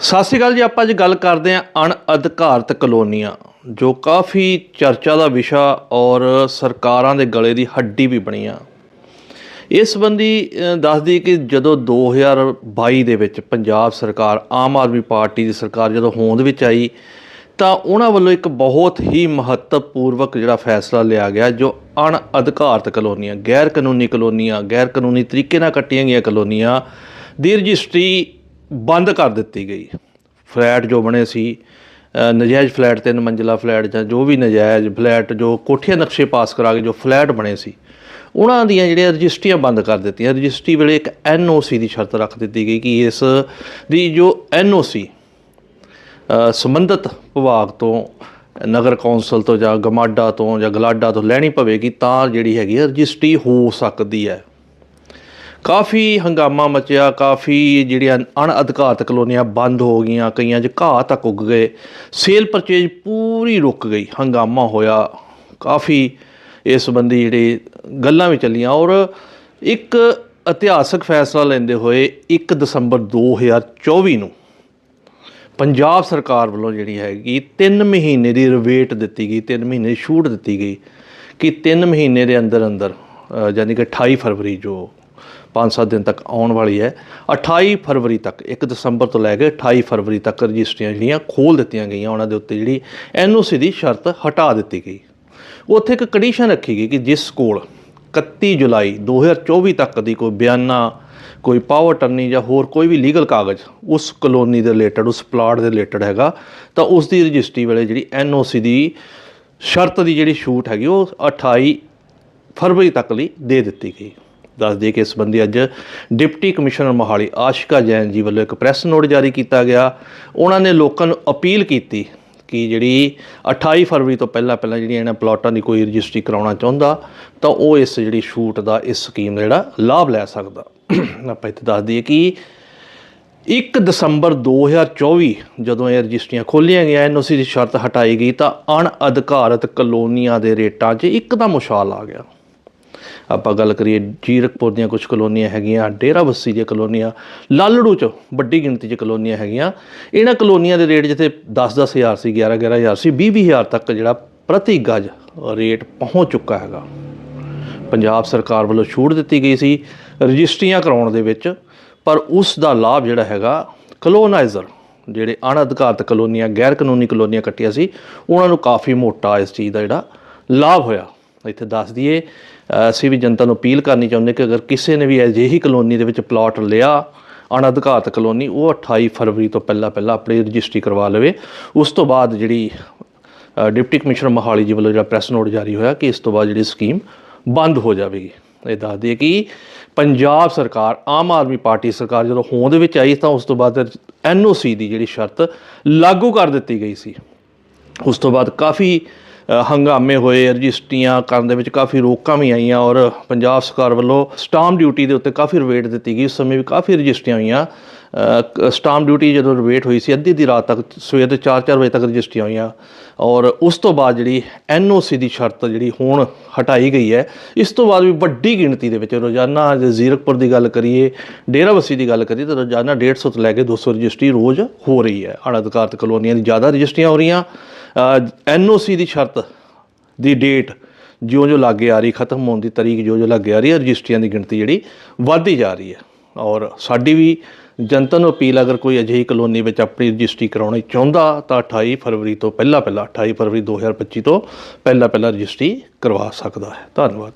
ਸਤਿ ਸ਼੍ਰੀ ਅਕਾਲ ਜੀ, ਆਪਾਂ ਅੱਜ ਗੱਲ ਕਰਦੇ ਹਾਂ ਅਣਅਧਿਕਾਰਤ ਕਲੋਨੀਆਂ, ਜੋ ਕਾਫੀ ਚਰਚਾ ਦਾ ਵਿਸ਼ਾ ਔਰ ਸਰਕਾਰਾਂ ਦੇ ਗਲੇ ਦੀ ਹੱਡੀ ਵੀ ਬਣੀਆਂ ਇਸ ਸੰਬੰਧੀ ਦੱਸਦੀ ਕਿ ਜਦੋਂ 2022 ਦੇ ਵਿੱਚ ਪੰਜਾਬ ਸਰਕਾਰ, ਆਮ ਆਦਮੀ ਪਾਰਟੀ ਦੀ ਸਰਕਾਰ ਜਦੋਂ ਹੋਂਦ ਵਿੱਚ ਆਈ, ਤਾਂ ਉਹਨਾਂ ਵੱਲੋਂ ਇੱਕ ਬਹੁਤ ਹੀ ਮਹੱਤਵਪੂਰਵਕ ਜਿਹੜਾ ਫੈਸਲਾ ਲਿਆ ਗਿਆ, ਜੋ ਅਣਅਧਿਕਾਰਤ ਕਲੋਨੀਆਂ ਗੈਰ ਕਾਨੂੰਨੀ ਕਲੋਨੀਆਂ ਗੈਰ ਕਾਨੂੰਨੀ ਤਰੀਕੇ ਨਾਲ ਕੱਟੀਆਂ ਗਈਆਂ ਕਲੋਨੀਆਂ ਦੀ ਰਜਿਸਟਰੀ ਬੰਦ ਕਰ ਦਿੱਤੀ ਗਈ। ਫਲੈਟ ਜੋ ਬਣੇ ਸੀ ਨਜਾਇਜ਼ ਫਲੈਟ ਤਿੰਨ ਮੰਜ਼ਿਲਾ ਫਲੈਟ ਜਾਂ ਜੋ ਵੀ ਨਜਾਇਜ਼ ਫਲੈਟ ਜੋ ਕੋਠੀਆਂ ਨਕਸ਼ੇ ਪਾਸ ਕਰਾ ਕੇ ਜੋ ਫਲੈਟ ਬਣੇ ਸੀ ਉਹਨਾਂ ਦੀਆਂ ਜਿਹੜੀਆਂ ਰਜਿਸਟਰੀਆਂ ਬੰਦ ਕਰ ਦਿੱਤੀਆਂ। ਰਜਿਸਟਰੀ ਵੇਲੇ ਇੱਕ ਐਨਓਸੀ ਦੀ ਸ਼ਰਤ ਰੱਖ ਦਿੱਤੀ ਗਈ ਕਿ ਇਸ ਦੀ ਜੋ ਐਨਓਸੀ ਅ, ਸੰਬੰਧਿਤ ਵਿਭਾਗ ਤੋਂ ਨਗਰ ਕੌਂਸਲ ਤੋਂ ਜਾਂ ਗਮਾਡਾ ਤੋਂ ਜਾਂ ਗਲਾਡਾ ਤੋਂ ਲੈਣੀ ਪਵੇਗੀ ਤਾਂ ਜਿਹੜੀ ਹੈਗੀ ਹੈ ਰਜਿਸਟਰੀ ਹੋ ਸਕਦੀ ਹੈ। ਕਾਫੀ ਹੰਗਾਮਾ ਮਚਿਆ ਕਾਫੀ ਜਿਹੜੀਆਂ ਅਣਅਧਿਕਾਰਤ ਕਲੋਨੀਆਂ ਬੰਦ ਹੋ ਗਈਆਂ ਕਈਆਂ 'ਚ ਘਾਹ ਤੱਕ ਉੱਗ ਗਏ ਸੇਲ ਪਰਚੇਜ ਪੂਰੀ ਰੁਕ ਗਈ ਹੰਗਾਮਾ ਹੋਇਆ। ਕਾਫੀ ਇਸ ਸੰਬੰਧੀ ਜਿਹੜੇ ਗੱਲਾਂ ਵੀ ਚੱਲੀਆਂ ਔਰ ਇੱਕ ਇਤਿਹਾਸਕ ਫੈਸਲਾ ਲੈਂਦੇ ਹੋਏ 1 ਦਸੰਬਰ 2024 ਨੂੰ ਪੰਜਾਬ ਸਰਕਾਰ ਵੱਲੋਂ ਜਿਹੜੀ ਹੈਗੀ 3 ਮਹੀਨੇ ਦੀ ਰਿਵੇਟ ਦਿੱਤੀ ਗਈ 3 ਮਹੀਨੇ ਦੀ ਛੂਟ ਦਿੱਤੀ ਗਈ ਕਿ 3 ਮਹੀਨੇ ਦੇ ਅੰਦਰ ਅੰਦਰ ਅ, ਯਾਨੀ ਕਿ 28 ਫਰਵਰੀ ਜੋ 5-7 ਦਿਨ ਤੱਕ ਆਉਣ ਵਾਲੀ ਹੈ। 28 ਫਰਵਰੀ ਤੱਕ 1 ਦਸੰਬਰ ਤੋਂ ਲੈ ਕੇ 28 ਫਰਵਰੀ ਤੱਕ ਰਜਿਸਟਰੀਆਂ ਜਿਹੜੀਆਂ ਖੋਲ ਦਿੱਤੀਆਂ ਗਈਆਂ ਉਹਨਾਂ ਦੇ ਉੱਤੇ ਜਿਹੜੀ ਐਨਓਸੀ ਦੀ ਸ਼ਰਤ ਹਟਾ ਦਿੱਤੀ ਗਈ। ਉੱਥੇ ਇੱਕ ਕੰਡੀਸ਼ਨ ਰੱਖੀ ਗਈ ਕਿ ਜਿਸ ਕੋਲ 31 ਜੁਲਾਈ 2024 ਤੱਕ ਦੀ ਕੋਈ ਬਿਆਨਾ, ਕੋਈ ਪਾਵਰ ਟਰਨੀ ਜਾਂ ਹੋਰ ਕੋਈ ਵੀ ਲੀਗਲ ਕਾਗਜ਼ ਉਸ ਕਲੋਨੀ ਦੇ ਰਿਲੇਟਡ ਉਸ ਪਲਾਟ ਦੇ ਰਿਲੇਟਡ ਹੈਗਾ, ਤਾਂ ਉਸ ਦੀ ਰਜਿਸਟਰੀ ਵੇਲੇ ਜਿਹੜੀ ਐਨਓਸੀ ਦੀ ਸ਼ਰਤ ਦੀ ਜਿਹੜੀ ਛੂਟ ਹੈਗੀ ਉਹ 28 ਫਰਵਰੀ ਤੱਕ ਲਈ ਦੇ ਦਿੱਤੀ ਗਈ। ਦੱਸ ਦਈਏ ਕਿ ਇਸ ਸੰਬੰਧੀ ਅੱਜ ਡਿਪਟੀ ਕਮਿਸ਼ਨਰ ਮੋਹਾਲੀ ਆਸ਼ਿਕਾ ਜੈਨ ਜੀ ਵੱਲੋਂ ਇੱਕ ਪ੍ਰੈਸ ਨੋਟ ਜਾਰੀ ਕੀਤਾ ਗਿਆ। ਉਹਨਾਂ ਨੇ ਲੋਕਾਂ ਨੂੰ ਅਪੀਲ ਕੀਤੀ ਕਿ ਜਿਹੜੀ 28 ਫਰਵਰੀ ਤੋਂ ਪਹਿਲਾਂ ਪਹਿਲਾਂ ਜਿਹੜੀਆਂ ਇਹਨਾਂ ਪਲਾਟਾਂ ਦੀ ਕੋਈ ਰਜਿਸਟਰੀ ਕਰਾਉਣਾ ਚਾਹੁੰਦਾ, ਤਾਂ ਉਹ ਇਸ ਜਿਹੜੀ ਛੂਟ ਦਾ, ਇਸ ਸਕੀਮ ਦਾ ਜਿਹੜਾ ਲਾਭ ਲੈ ਸਕਦਾ। ਆਪਾਂ ਇੱਥੇ ਦੱਸ ਦਈਏ ਕਿ 1 ਦਸੰਬਰ 2024 ਜਦੋਂ ਇਹ ਰਜਿਸਟਰੀਆਂ ਖੋਲੀਆਂ ਗਈਆਂ ਐਨਓਸੀ ਦੀ ਸ਼ਰਤ ਹਟਾਈ ਗਈ ਤਾਂ ਅਣਅਧਿਕਾਰਤ ਕਲੋਨੀਆਂ ਦੇ ਰੇਟਾਂ 'ਚ ਇੱਕਦਮ ਉਛਾਲ ਆ ਗਿਆ। ਆਪਾਂ ਗੱਲ ਕਰੀਏ ਜੀਰਕਪੁਰ ਦੀਆਂ ਕੁਝ ਕਲੋਨੀਆਂ ਹੈਗੀਆਂ, ਡੇਰਾ ਬੱਸੀ ਦੀਆਂ ਕਲੋਨੀਆਂ, ਲਾਲੜੂ ਚ ਵੱਡੀ ਗਿਣਤੀ 'ਚ ਕਲੋਨੀਆਂ ਹੈਗੀਆਂ। ਇਹਨਾਂ ਕਲੋਨੀਆਂ ਦੇ ਰੇਟ ਜਿੱਥੇ 10-10 ਹਜ਼ਾਰ ਸੀ 11-11 ਹਜ਼ਾਰ ਸੀ 20-20 ਹਜ਼ਾਰ ਤੱਕ ਜਿਹੜਾ ਪ੍ਰਤੀ ਗਜ ਰੇਟ ਪਹੁੰਚ ਚੁੱਕਾ ਹੈਗਾ। ਪੰਜਾਬ ਸਰਕਾਰ ਵੱਲੋਂ ਛੂਟ ਦਿੱਤੀ ਗਈ ਸੀ ਰਜਿਸਟਰੀਆਂ ਕਰਾਉਣ ਦੇ ਵਿੱਚ, ਪਰ ਉਸ ਦਾ ਲਾਭ ਜਿਹੜਾ ਹੈਗਾ, ਕਲੋਨਾਈਜ਼ਰ, ਜਿਹੜੇ ਅਣਅਧਿਕਾਰਤ ਕਲੋਨੀਆਂ ਗੈਰ ਕਾਨੂੰਨੀ ਕਲੋਨੀਆਂ ਕੱਟੀਆਂ ਸੀ, ਉਹਨਾਂ ਨੂੰ ਕਾਫੀ ਮੋਟਾ ਇਸ ਚੀਜ਼ ਦਾ ਜਿਹੜਾ ਲਾਭ ਹੋਇਆ। ਇੱਥੇ ਦੱਸ ਦਈਏ ਅਸੀਂ ਵੀ ਜਨਤਾ ਨੂੰ ਅਪੀਲ ਕਰਨੀ ਚਾਹੁੰਦੇ ਕਿ ਅਗਰ ਕਿਸੇ ਨੇ ਵੀ ਅਜਿਹੀ ਕਲੋਨੀ ਦੇ ਵਿੱਚ ਪਲਾਟ ਲਿਆ, ਅਣਅਧਿਕਾਰਤ ਕਲੋਨੀ, ਉਹ 28 ਫਰਵਰੀ ਤੋਂ ਪਹਿਲਾਂ ਪਹਿਲਾਂ ਆਪਣੀ ਰਜਿਸਟਰੀ ਕਰਵਾ ਲਵੇ। ਉਸ ਤੋਂ ਬਾਅਦ ਜਿਹੜੀ ਡਿਪਟੀ ਕਮਿਸ਼ਨਰ ਮੋਹਾਲੀ ਜੀ ਵੱਲੋਂ ਜਿਹੜਾ ਪ੍ਰੈਸ ਨੋਟ ਜਾਰੀ ਹੋਇਆ ਕਿ ਇਸ ਤੋਂ ਬਾਅਦ ਜਿਹੜੀ ਸਕੀਮ ਬੰਦ ਹੋ ਜਾਵੇਗੀ। ਇਹ ਦੱਸ ਦਈਏ ਕਿ ਪੰਜਾਬ ਸਰਕਾਰ, ਆਮ ਆਦਮੀ ਪਾਰਟੀ ਸਰਕਾਰ ਜਦੋਂ ਹੋਂਦ ਵਿੱਚ ਆਈ ਤਾਂ ਉਸ ਤੋਂ ਬਾਅਦ ਐਨਓਸੀ ਦੀ ਜਿਹੜੀ ਸ਼ਰਤ ਲਾਗੂ ਕਰ ਦਿੱਤੀ ਗਈ ਸੀ। ਉਸ ਤੋਂ ਬਾਅਦ ਕਾਫੀ ਹੰਗਾਮੇ ਹੋਏ, ਰਜਿਸਟਰੀਆਂ ਕਰਨ ਦੇ ਵਿੱਚ ਕਾਫੀ ਰੋਕਾਂ ਵੀ ਆਈਆਂ ਔਰ ਪੰਜਾਬ ਸਰਕਾਰ ਵੱਲੋਂ ਸਟਾਂਪ ਡਿਊਟੀ ਦੇ ਉੱਤੇ ਕਾਫੀ ਰਿਵੇਟ ਦਿੱਤੀ ਗਈ। ਉਸ ਸਮੇਂ ਵੀ ਕਾਫੀ ਰਜਿਸਟਰੀਆਂ ਹੋਈਆਂ। ਸਟਾਂਪ ਡਿਊਟੀ ਜਦੋਂ ਰਿਵੇਟ ਹੋਈ ਸੀ, ਅੱਧੀ ਦੀ ਰਾਤ ਤੱਕ, ਸਵੇਰ ਦੇ 4-4 ਵਜੇ ਤੱਕ ਰਜਿਸਟਰੀਆਂ ਹੋਈਆਂ। ਔਰ ਉਸ ਤੋਂ ਬਾਅਦ ਜਿਹੜੀ ਐਨਓਸੀ ਦੀ ਸ਼ਰਤ ਜਿਹੜੀ ਹੁਣ ਹਟਾਈ ਗਈ ਹੈ, ਇਸ ਤੋਂ ਬਾਅਦ ਵੀ ਵੱਡੀ ਗਿਣਤੀ ਦੇ ਵਿੱਚ ਰੋਜ਼ਾਨਾ ਜੇ ਜ਼ੀਰਕਪੁਰ ਦੀ ਗੱਲ ਕਰੀਏ, ਡੇਰਾਬੱਸੀ ਦੀ ਗੱਲ ਕਰੀਏ, ਤਾਂ ਰੋਜ਼ਾਨਾ 150 ਤੋਂ ਲੈ ਕੇ 200 ਰਜਿਸਟਰੀ ਰੋਜ਼ ਹੋ ਰਹੀ ਹੈ। ਅਣਅਧਿਕਾਰਤ ਕਲੋਨੀਆਂ ਦੀ ਜ਼ਿਆਦਾ ਰਜਿਸਟਰੀਆਂ ਹੋ ਰਹੀਆਂ। ਐਨਓਸੀ ਦੀ ਸ਼ਰਤ ਦੀ ਡੇਟ ਜਿਉਂ ਜਿਉਂ ਲਾਗੇ ਆ ਰਹੀ, ਖਤਮ ਹੋਣ ਦੀ ਤਰੀਕ ਜਿਉਂ ਜਿਉਂ ਲਾਗੇ ਆ ਰਹੀ ਹੈ, ਰਜਿਸਟਰੀਆਂ ਦੀ ਗਿਣਤੀ ਜਿਹੜੀ ਵੱਧਦੀ ਜਾ ਰਹੀ ਹੈ। ਔਰ ਸਾਡੀ ਵੀ ਜਨਤਾ ਨੂੰ ਅਪੀਲ, ਅਗਰ ਕੋਈ ਅਜਿਹੀ ਕਲੋਨੀ ਵਿੱਚ ਆਪਣੀ ਰਜਿਸਟਰੀ ਕਰਾਉਣੀ ਚਾਹੁੰਦਾ, ਤਾਂ 28 ਫਰਵਰੀ ਤੋਂ ਪਹਿਲਾਂ ਪਹਿਲਾਂ 28 ਫਰਵਰੀ 2025 ਤੋਂ ਪਹਿਲਾਂ ਪਹਿਲਾਂ ਰਜਿਸਟਰੀ ਕਰਵਾ ਸਕਦਾ ਹੈ। ਧੰਨਵਾਦ।